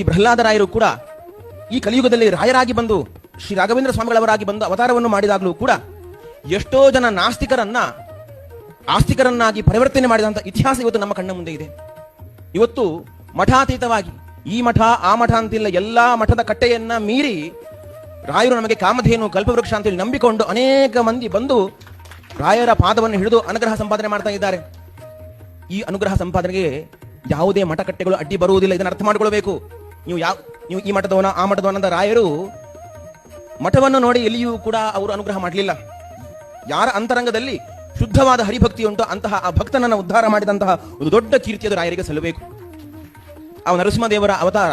ಶ್ರೀ ಪ್ರಹ್ಲಾದರಾಯರು ಕೂಡ ಈ ಕಲಿಯುಗದಲ್ಲಿ ರಾಯರಾಗಿ ಬಂದು ಶ್ರೀ ರಾಘವೇಂದ್ರ ಸ್ವಾಮಿಗಳವರಾಗಿ ಬಂದು ಅವತಾರವನ್ನು ಮಾಡಿದಾಗಲೂ ಕೂಡ ಎಷ್ಟೋ ಜನ ನಾಸ್ತಿಕರನ್ನ, ಆಸ್ತಿಕರನ್ನಾಗಿ ಪರಿವರ್ತನೆ ಮಾಡಿದಂಥ ಇತಿಹಾಸ ಇವತ್ತು ನಮ್ಮ ಕಣ್ಣ ಮುಂದೆ ಇದೆ. ಇವತ್ತು ಮಠಾತೀತವಾಗಿ ಈ ಮಠ, ಆ ಮಠ ಅಂತಿಲ್ಲ, ಎಲ್ಲಾ ಮಠದ ಕಟ್ಟೆಯನ್ನ ಮೀರಿ ರಾಯರು ನಮಗೆ ಕಾಮಧೇನು, ಕಲ್ಪವೃಕ್ಷ ಅಂತೇಳಿ ನಂಬಿಕೊಂಡು ಅನೇಕ ಮಂದಿ ಬಂದು ರಾಯರ ಪಾದವನ್ನು ಹಿಡಿದು ಅನುಗ್ರಹ ಸಂಪಾದನೆ ಮಾಡ್ತಾ ಇದ್ದಾರೆ. ಈ ಅನುಗ್ರಹ ಸಂಪಾದನೆಗೆ ಯಾವುದೇ ಮಠ ಕಟ್ಟೆಗಳು ಅಡ್ಡಿ ಬರುವುದಿಲ್ಲ. ಇದನ್ನು ಅರ್ಥ ಮಾಡಿಕೊಳ್ಬೇಕು. ನೀವು ಯಾವ ನೀವು ಈ ಮಠದವನ ಆ ಮಠದವನ ಅಂತ ರಾಯರು ಮಠವನ್ನು ನೋಡಿ ಎಲ್ಲಿಯೂ ಕೂಡ ಅವರು ಅನುಗ್ರಹ ಮಾಡಲಿಲ್ಲ. ಯಾರ ಅಂತರಂಗದಲ್ಲಿ ಶುದ್ಧವಾದ ಹರಿಭಕ್ತಿ ಉಂಟು ಅಂತಹ ಆ ಭಕ್ತನನ್ನು ಉದ್ಧಾರ ಮಾಡಿದಂತಹ ಒಂದು ದೊಡ್ಡ ಕೀರ್ತಿ ಅದು ರಾಯರಿಗೆ ಸಲ್ಲಬೇಕು. ಆ ನರಸಿಂಹದೇವರ ಅವತಾರ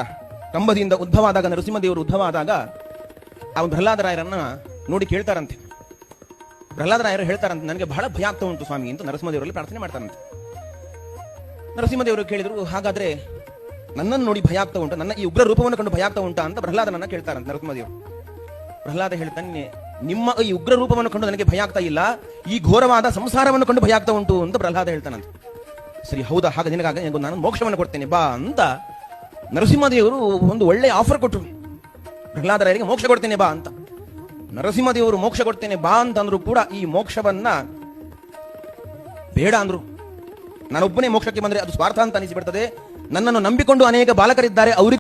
ಕಂಬದಿಂದ ಉದ್ಧವಾದಾಗ, ನರಸಿಂಹದೇವರು ಉದ್ಧವಾದಾಗ ಆ ಪ್ರಹ್ಲಾದ ರಾಯರನ್ನ ನೋಡಿ ಕೇಳ್ತಾರಂತೆ. ಪ್ರಹ್ಲಾದರಾಯರು ಹೇಳ್ತಾರಂತೆ, ನನಗೆ ಬಹಳ ಭಯ ಆಗ್ತಾ ಉಂಟು ಸ್ವಾಮಿ ಅಂತ ನರಸಿಂಹದೇವರಲ್ಲಿ ಪ್ರಾರ್ಥನೆ ಮಾಡ್ತಾರಂತೆ. ನರಸಿಂಹದೇವರು ಕೇಳಿದ್ರು, ಹಾಗಾದ್ರೆ ನನ್ನನ್ನು ನೋಡಿ ಭಯ ಆಗ್ತಾ ಉಂಟು. ನನ್ನ ಈ ಉಗ್ರ ರೂಪವನ್ನು ಕಂಡು ಭಯ ಆಗ್ತಾ ಉಂಟಾ ಅಂತ ಪ್ರಹ್ಲಾದನನ್ನ ಕೇಳ್ತಾರಂತೆ ನರಸಿಂಹದೇವರು ಪ್ರಹ್ಲಾದ ಹೇಳ್ತಾನೆ ನಿಮ್ಮ ಈ ಉಗ್ರ ರೂಪವನ್ನು ಕಂಡು ನನಗೆ ಭಯ ಆಗ್ತಾ ಇಲ್ಲ. ಈ ಘೋರವಾದ ಸಂಸಾರವನ್ನು ಕಂಡು ಭಯ ಆಗ್ತಾ ಉಂಟು ಅಂತ ಪ್ರಹ್ಲಾದ ಹೇಳ್ತಾನಂತ. ಸರಿ, ಹೌದಾ? ಹಾಗೆ ನಿನಗಾಗ ನಾನು ಮೋಕ್ಷವನ್ನು ಕೊಡ್ತೇನೆ. ಬಾ ಅಂತ ನರಸಿಂಹದೇವರು ಒಂದು ಒಳ್ಳೆ ಆಫರ್ ಕೊಟ್ಟರು ಪ್ರಹ್ಲಾದರಾಯರಿಗೆ ಮೋಕ್ಷ ಕೊಡ್ತೇನೆ ಬಾ ಅಂತ. ನರಸಿಂಹದೇವರು ಮೋಕ್ಷ ಕೊಡ್ತೇನೆ ಬಾ ಅಂತ ಅಂದ್ರು ಕೂಡ ಈ ಮೋಕ್ಷವನ್ನ ಬೇಡ ಅಂದ್ರು. ನಾನೊಬ್ಬನೇ ಮೋಕ್ಷಕ್ಕೆ ಬಂದ್ರೆ ಅದು ಸ್ವಾರ್ಥ ಅಂತ ಅನಿಸಿಬಿಡ್ತದೆ. ನನ್ನನ್ನು ನಂಬಿಕೊಂಡು ಅನೇಕ ಬಾಲಕರಿದ್ದಾರೆ. ಅವರಿಗೆ